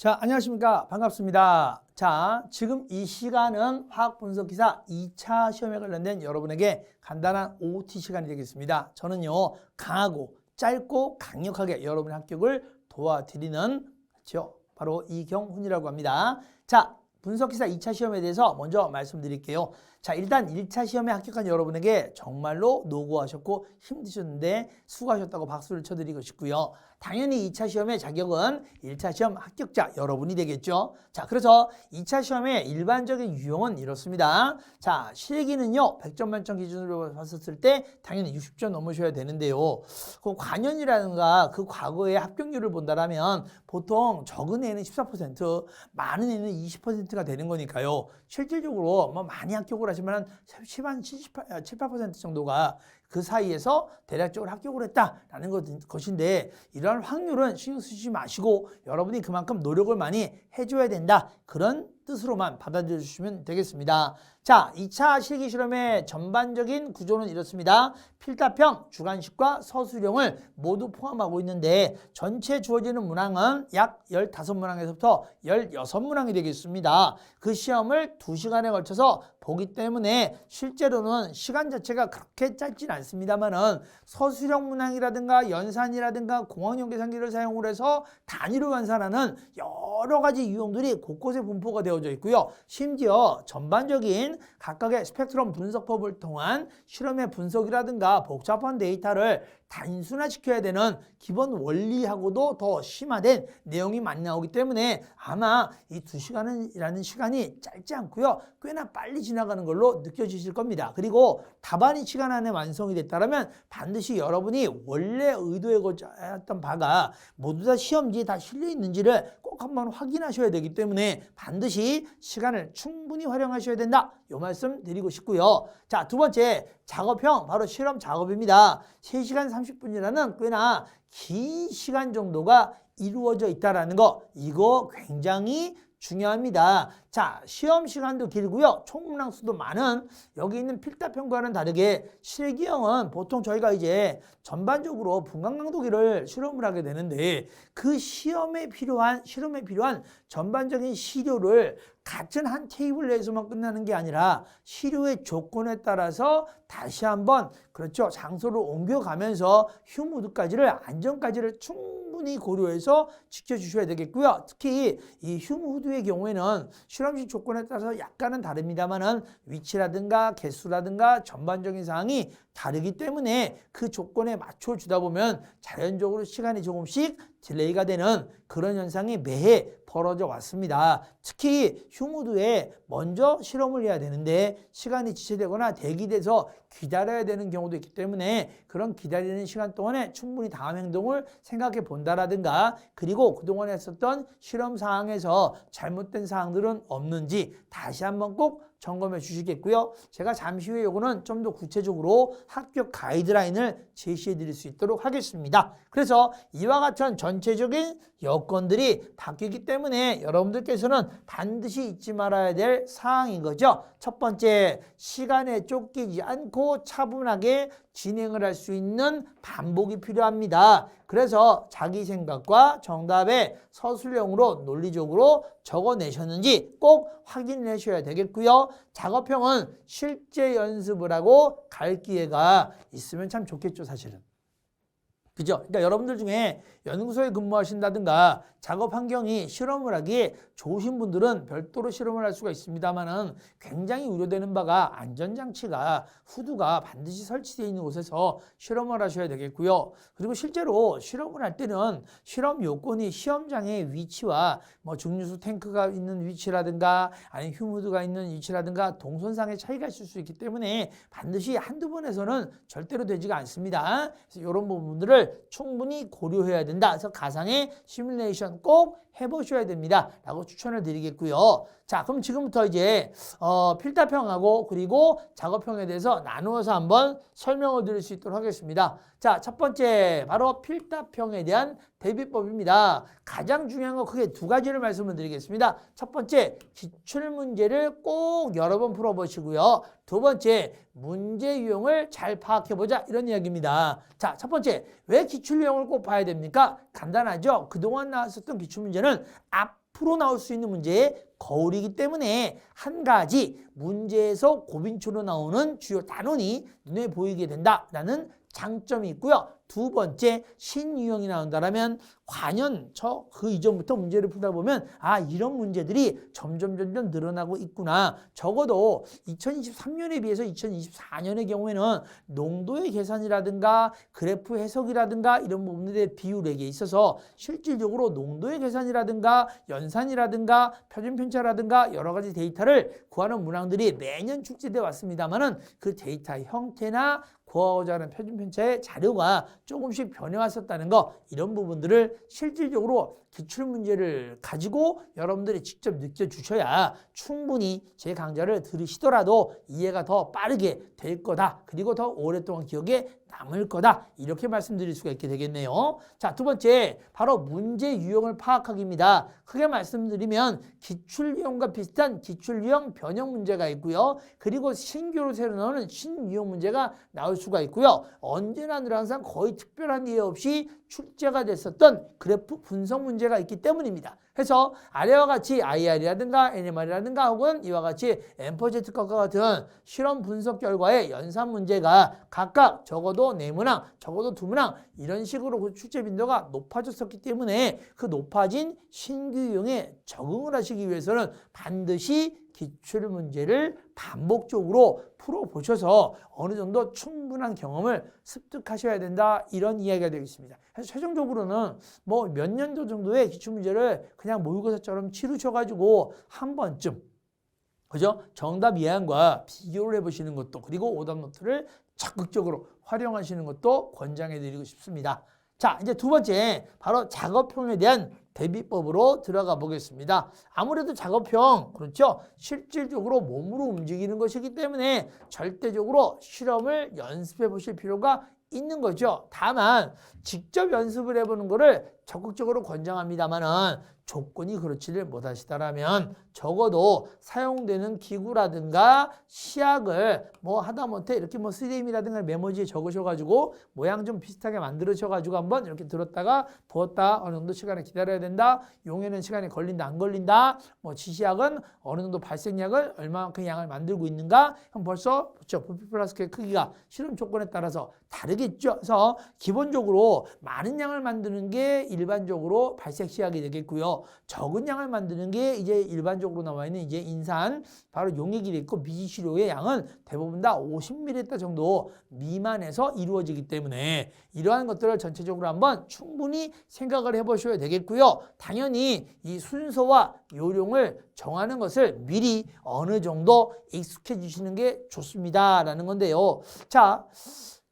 자, 안녕하십니까. 반갑습니다. 자, 지금 이 시간은 화학 분석 기사 2차 시험에 관련된 여러분에게 간단한 OT 시간이 되겠습니다. 저는요, 강하고 짧고 강력하게 여러분의 합격을 도와드리는, 그렇죠? 바로 이경훈이라고 합니다. 자, 분석 기사 2차 시험에 대해서 먼저 말씀드릴게요. 자, 일단 1차 시험에 합격한 여러분에게 정말로 노고하셨고 힘드셨는데 수고하셨다고 박수를 쳐드리고 싶고요. 당연히 2차 시험의 자격은 1차 시험 합격자 여러분이 되겠죠. 자, 그래서 2차 시험의 일반적인 유형은 이렇습니다. 자, 실기는요, 100점 만점 기준으로 봤었을 때 당연히 60점 넘으셔야 되는데요. 그 관연이라든가 그 과거의 합격률을 본다라면 보통 적은 애는 14%, 많은 애는 20%가 되는 거니까요. 실질적으로 뭐 많이 합격을 하시면 10, 한 78, 7, 8% 정도가 그 사이에서 대략적으로 합격을 했다라는 것- 것인데 이러한 확률은 신경 쓰지 마시고 여러분이 그만큼 노력을 많이 해줘야 된다. 그런 뜻으로만 받아들여 주시면 되겠습니다. 자, 2차 실기 실험의 전반적인 구조는 이렇습니다. 필답형, 주관식과 서술형을 모두 포함하고 있는데 전체 주어지는 문항은 약 15문항에서부터 16문항이 되겠습니다. 그 시험을 2시간에 걸쳐서 보기 때문에 실제로는 시간 자체가 그렇게 짧진 않습니다만은 서술형 문항이라든가 연산이라든가 공항형 계산기를 사용을 해서 단위로 환산하는 여러 가지 유형들이 곳곳에 분포가 되어져 있고요. 심지어 전반적인 각각의 스펙트럼 분석법을 통한 실험의 분석이라든가 복잡한 데이터를 단순화시켜야 되는 기본 원리하고도 더 심화된 내용이 많이 나오기 때문에 아마 이 두 시간이라는 시간이 짧지 않고요. 꽤나 빨리 지나가는 걸로 느껴지실 겁니다. 그리고 답안이 시간 안에 완성이 됐다면 반드시 여러분이 원래 의도했던 바가 모두 다 시험지에 다 실려 있는지를 꼭 한번 확인하셔야 되기 때문에 반드시 시간을 충분히 활용하셔야 된다. 요 말씀 드리고 싶고요. 자, 두 번째 작업형 바로 실험 작업입니다. 3시간 30분이라는 꽤나 긴 시간 정도가 이루어져 있다라는 거 이거 굉장히 중요합니다. 자, 시험 시간도 길고요. 총 문항 수도 많은 여기 있는 필답형과는 다르게 실기형은 보통 저희가 이제 전반적으로 분광강도기를 실험을 하게 되는데 그 시험에 필요한 실험에 필요한 전반적인 시료를 같은 한 테이블 내에서만 끝나는 게 아니라 시료의 조건에 따라서 다시 한번 그렇죠 장소를 옮겨가면서 휴무드까지를 안전까지를 충분히 고려해서 지켜주셔야 되겠고요. 특히 이 휴무드의 경우에는 실험실 조건에 따라서 약간은 다릅니다만은 위치라든가 개수라든가 전반적인 사항이 다르기 때문에 그 조건에 맞춰 주다 보면 자연적으로 시간이 조금씩 딜레이가 되는 그런 현상이 매해 벌어져 왔습니다. 특히 휴무드에 먼저 실험을 해야 되는데 시간이 지체되거나 대기돼서 기다려야 되는 경우도 있기 때문에 그런 기다리는 시간 동안에 충분히 다음 행동을 생각해 본다라든가 그리고 그동안에 했었던 실험 사항에서 잘못된 사항들은 없는지 다시 한번 꼭 점검해 주시겠고요. 제가 잠시 후에 요거는 좀 더 구체적으로 합격 가이드라인을 제시해 드릴 수 있도록 하겠습니다. 그래서 이와 같은 전체적인 여건들이 바뀌기 때문에 여러분들께서는 반드시 잊지 말아야 될 사항인 거죠. 첫 번째, 시간에 쫓기지 않고 차분하게 진행을 할 수 있는 반복이 필요합니다. 그래서 자기 생각과 정답에 서술형으로 논리적으로 적어내셨는지 꼭 확인을 하셔야 되겠고요. 작업형은 실제 연습을 하고 갈 기회가 있으면 참 좋겠죠, 사실은. 그죠? 그러니까 여러분들 중에 연구소에 근무하신다든가 작업 환경이 실험을 하기에 좋으신 분들은 별도로 실험을 할 수가 있습니다만은 굉장히 우려되는 바가 안전장치가 후드가 반드시 설치되어 있는 곳에서 실험을 하셔야 되겠고요. 그리고 실제로 실험을 할 때는 실험 요건이 시험장의 위치와 뭐 증류수 탱크가 있는 위치라든가 아니면 휴무드가 있는 위치라든가 동선상의 차이가 있을 수 있기 때문에 반드시 한두 번에서는 절대로 되지가 않습니다. 그래서 이런 부분들을 충분히 고려해야 된다. 그래서 가상의 시뮬레이션 꼭 해보셔야 됩니다. 라고 추천을 드리겠고요. 자, 그럼 지금부터 이제 어, 필답형하고 그리고 작업형에 대해서 나누어서 한번 설명을 드릴 수 있도록 하겠습니다. 자, 첫 번째 바로 필답형에 대한 대비법입니다. 가장 중요한 건 크게 두 가지를 말씀을 드리겠습니다. 첫 번째, 기출 문제를 꼭 여러 번 풀어보시고요. 두 번째, 문제 유형을 잘 파악해보자 이런 이야기입니다. 자, 첫 번째, 왜 기출 유형을 꼭 봐야 됩니까? 간단하죠. 그동안 나왔었던 기출 문제는 앞 풀어 나올 수 있는 문제의 거울이기 때문에 한 가지 문제에서 고빈초로 나오는 주요 단원이 눈에 보이게 된다라는 장점이 있고요. 두 번째 신유형이 나온다라면 과연 저 그 이전부터 문제를 풀다 보면 아 이런 문제들이 점점 점점 늘어나고 있구나. 적어도 2023년에 비해서 2024년의 경우에는 농도의 계산이라든가 그래프 해석이라든가 이런 부분들의 비율에게 있어서 실질적으로 농도의 계산이라든가 연산이라든가 표준 편차라든가 여러 가지 데이터를 구하는 문항들이 매년 축제돼 왔습니다만은 그 데이터의 형태나 구하고자 하는 표준 편차의 자료가 조금씩 변해왔었다는 거 이런 부분들을 실질적으로 기출 문제를 가지고 여러분들이 직접 느껴주셔야 충분히 제 강좌를 들으시더라도 이해가 더 빠르게 될 거다. 그리고 더 오랫동안 기억에 남을 거다. 이렇게 말씀드릴 수가 있게 되겠네요. 자, 두 번째, 바로 문제 유형을 파악하기입니다. 크게 말씀드리면 기출 유형과 비슷한 기출 유형 변형 문제가 있고요. 그리고 신규로 새로 나오는 신유형 문제가 나올 수가 있고요. 언제나 늘 항상 거의 특별한 이해 없이 출제가 됐었던 그래프 분석 문제가 있기 때문입니다. 그래서 아래와 같이 IR이라든가 NMR이라든가 혹은 이와 같이 엠퍼제트과 같은 실험 분석 결과의 연산 문제가 각각 적어도 네 문항, 적어도 두 문항 이런 식으로 그 출제 빈도가 높아졌었기 때문에 그 높아진 신규 유형에 적응을 하시기 위해서는 반드시 기출 문제를 반복적으로 풀어보셔서 어느 정도 충분한 경험을 습득하셔야 된다 이런 이야기가 되겠습니다. 최종적으로는 뭐 몇 년도 정도의 기출 문제를 그냥 모의고사처럼 치르셔가지고 한 번쯤 그죠? 정답 예안과 비교를 해보시는 것도 그리고 오답 노트를 적극적으로 활용하시는 것도 권장해드리고 싶습니다. 자, 이제 두 번째 바로 작업형에 대한 대비법으로 들어가 보겠습니다. 아무래도 작업형 그렇죠? 실질적으로 몸으로 움직이는 것이기 때문에 절대적으로 실험을 연습해 보실 필요가 있는 거죠. 다만 직접 연습을 해보는 것을 적극적으로 권장합니다만은 조건이 그렇지를 못하시다라면 적어도 사용되는 기구라든가 시약을 뭐 하다못해 이렇게 뭐 3D이라든가 메모지에 적으셔가지고 모양 좀 비슷하게 만들으셔가지고 한번 이렇게 들었다가 부었다 어느 정도 시간을 기다려야 된다 용에는 시간이 걸린다 안 걸린다 뭐 지시약은 어느 정도 발생약을 얼마만큼 양을 만들고 있는가 그럼 벌써 그렇죠 부피 플라스크의 크기가 실험 조건에 따라서 다르겠죠. 그래서 기본적으로 많은 양을 만드는 게 일반적으로 발색 시약이 되겠고요 적은 양을 만드는 게 이제 일반적으로 나와 있는 이제 인산 바로 용액이 있고 미지시료의 양은 대부분 다 50ml 정도 미만에서 이루어지기 때문에 이러한 것들을 전체적으로 한번 충분히 생각을 해보셔야 되겠고요. 당연히 이 순서와 요령을 정하는 것을 미리 어느 정도 익숙해지시는 게 좋습니다라는 건데요. 자.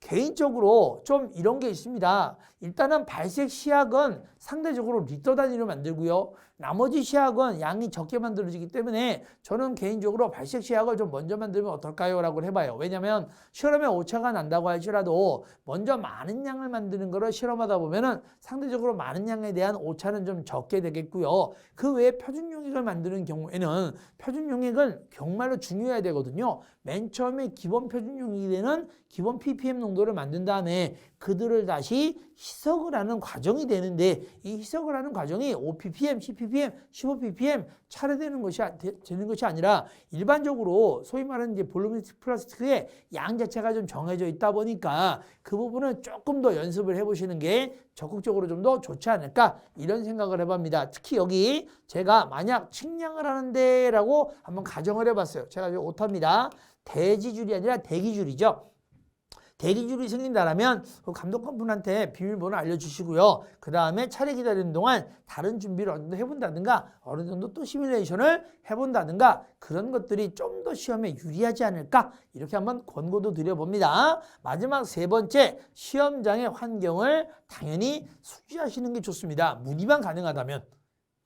개인적으로 좀 이런 게 있습니다. 일단은 발색 시약은 상대적으로 리터 단위로 만들고요. 나머지 시약은 양이 적게 만들어지기 때문에 저는 개인적으로 발색 시약을 좀 먼저 만들면 어떨까요? 라고 해봐요. 왜냐하면 실험에 오차가 난다고 할지라도 먼저 많은 양을 만드는 거를 실험하다 보면은 상대적으로 많은 양에 대한 오차는 좀 적게 되겠고요. 그 외에 표준 용액을 만드는 경우에는 표준 용액은 정말로 중요해야 되거든요. 맨 처음에 기본 표준 용액이 되는 기본 ppm 농도를 만든 다음에 그들을 다시 희석을 하는 과정이 되는데 이 희석을 하는 과정이 5ppm, 10ppm, 15ppm 차례되는 것이 아- 되- 되는 것이 아니라 일반적으로 소위 말하는 이제 볼루미스틱 플라스틱의 양 자체가 좀 정해져 있다 보니까 그 부분은 조금 더 연습을 해보시는 게 적극적으로 좀 더 좋지 않을까 이런 생각을 해봅니다. 특히 여기 제가 만약 측량을 하는데라고 한번 가정을 해봤어요. 제가 이제 오타입니다. 대지줄이 아니라 대기줄이죠. 대기줄이 생긴다라면 그 감독관 분한테 비밀번호 알려주시고요. 그 다음에 차례 기다리는 동안 다른 준비를 어느 정도 해본다든가 어느 정도 또 시뮬레이션을 해본다든가 그런 것들이 좀 더 시험에 유리하지 않을까 이렇게 한번 권고도 드려봅니다. 마지막 세 번째 시험장의 환경을 당연히 숙지하시는 게 좋습니다. 문의만 가능하다면.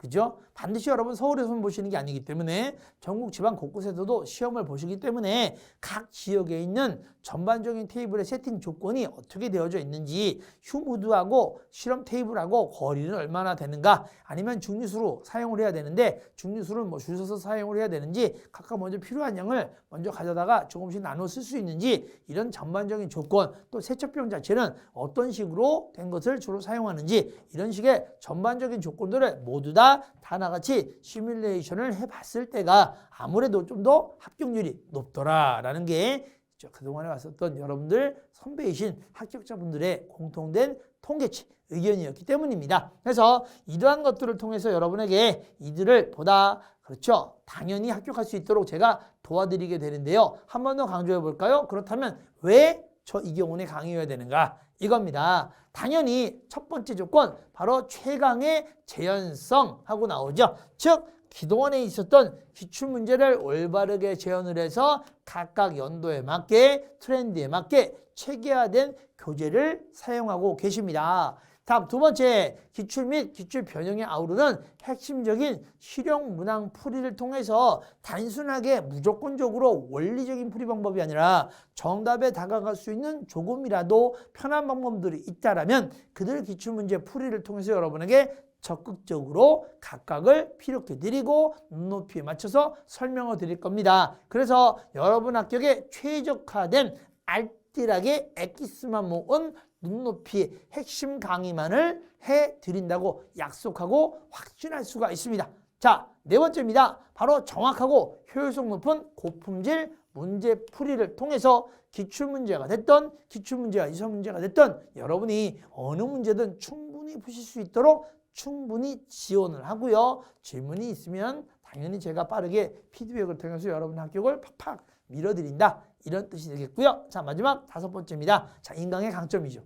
그죠? 반드시 여러분 서울에서만 보시는 게 아니기 때문에 전국 지방 곳곳에서도 시험을 보시기 때문에 각 지역에 있는 전반적인 테이블의 세팅 조건이 어떻게 되어져 있는지 휴무드하고 실험 테이블하고 거리는 얼마나 되는가 아니면 중류수로 사용을 해야 되는데 중류수를 뭐줄 서서 사용을 해야 되는지 각각 먼저 필요한 양을 먼저 가져다가 조금씩 나눠 쓸 수 있는지 이런 전반적인 조건 또 세척병 자체는 어떤 식으로 된 것을 주로 사용하는지 이런 식의 전반적인 조건들을 모두 다다 나같이 시뮬레이션을 해봤을 때가 아무래도 좀 더 합격률이 높더라라는 게저 그동안에 왔었던 여러분들 선배이신 합격자분들의 공통된 통계치 의견이었기 때문입니다. 그래서 이러한 것들을 통해서 여러분에게 이들을 보다 그렇죠. 당연히 합격할 수 있도록 제가 도와드리게 되는데요. 한 번 더 강조해 볼까요? 그렇다면 왜 저 이경훈의 강의여야 되는가? 이겁니다. 당연히 첫 번째 조건 바로 최강의 재현성 하고 나오죠. 즉 그동안에 있었던 기출문제를 올바르게 재현을 해서 각각 연도에 맞게 트렌드에 맞게 체계화된 교재를 사용하고 계십니다. 다음 두 번째 기출 및 기출 변형에 아우르는 핵심적인 실용 문항 풀이를 통해서 단순하게 무조건적으로 원리적인 풀이 방법이 아니라 정답에 다가갈 수 있는 조금이라도 편한 방법들이 있다라면 그들 기출 문제 풀이를 통해서 여러분에게 적극적으로 각각을 피력해 드리고 눈높이에 맞춰서 설명을 드릴 겁니다. 그래서 여러분 합격에 최적화된 알뜰하게 엑기스만 모은 눈높이의 핵심 강의만을 해 드린다고 약속하고 확신할 수가 있습니다. 자, 네 번째입니다. 바로 정확하고 효율성 높은 고품질 문제 풀이를 통해서 기출문제가 됐던 기출문제가 이성문제가 됐던 여러분이 어느 문제든 충분히 푸실 수 있도록 충분히 지원을 하고요. 질문이 있으면 당연히 제가 빠르게 피드백을 통해서 여러분 합격을 팍팍 밀어드린다. 이런 뜻이 되겠고요. 자, 마지막 다섯 번째입니다. 자, 인강의 강점이죠.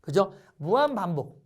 그죠? 무한 반복.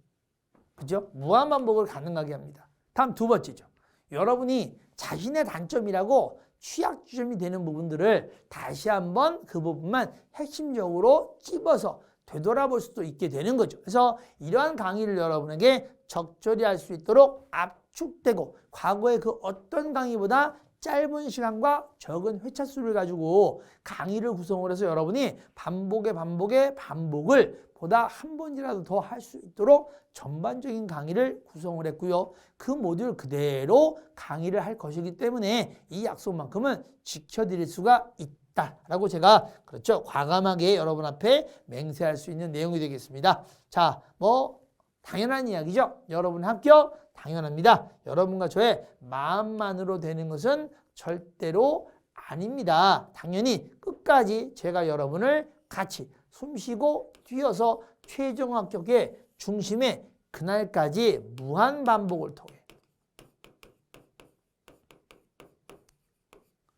그죠? 무한 반복을 가능하게 합니다. 다음 두 번째죠. 여러분이 자신의 단점이라고 취약 지점이 되는 부분들을 다시 한번 그 부분만 핵심적으로 찝어서 되돌아볼 수도 있게 되는 거죠. 그래서 이러한 강의를 여러분에게 적절히 할 수 있도록 압축되고 과거의 그 어떤 강의보다 짧은 시간과 적은 회차 수를 가지고 강의를 구성을 해서 여러분이 반복의 반복의 반복을 보다 한 번이라도 더 할 수 있도록 전반적인 강의를 구성을 했고요. 그 모듈 그대로 강의를 할 것이기 때문에 이 약속만큼은 지켜드릴 수가 있다라고 제가 그렇죠. 과감하게 여러분 앞에 맹세할 수 있는 내용이 되겠습니다. 자, 뭐 당연한 이야기죠. 여러분 합격 당연합니다. 여러분과 저의 마음만으로 되는 것은 절대로 아닙니다. 당연히 끝까지 제가 여러분을 같이 숨쉬고 뛰어서 최종 합격의 중심에 그날까지 무한 반복을 통해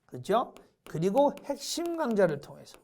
그렇죠? 그리고 핵심 강좌를 통해서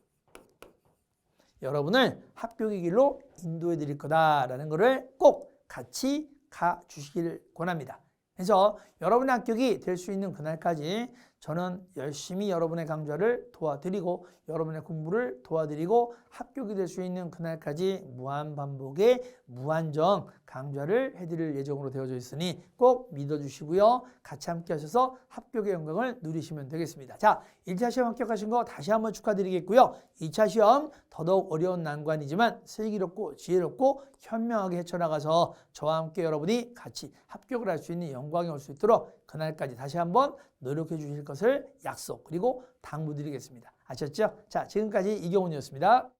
여러분을 합격의 길로 인도해 드릴 거다라는 것을 꼭 같이 가 주시길 권합니다. 그래서 여러분의 합격이 될 수 있는 그날까지 저는 열심히 여러분의 강좌를 도와드리고 여러분의 공부를 도와드리고 합격이 될 수 있는 그날까지 무한 반복의 무한정 강좌를 해드릴 예정으로 되어져 있으니 꼭 믿어주시고요. 같이 함께 하셔서 합격의 영광을 누리시면 되겠습니다. 자, 1차 시험 합격하신 거 다시 한번 축하드리겠고요. 2차 시험 더더욱 어려운 난관이지만 슬기롭고 지혜롭고 현명하게 헤쳐나가서 저와 함께 여러분이 같이 합격을 할 수 있는 영광이 올 수 있도록 그날까지 다시 한번 노력해 주실 것을 약속 그리고 당부드리겠습니다. 아셨죠? 자, 지금까지 이경훈이었습니다.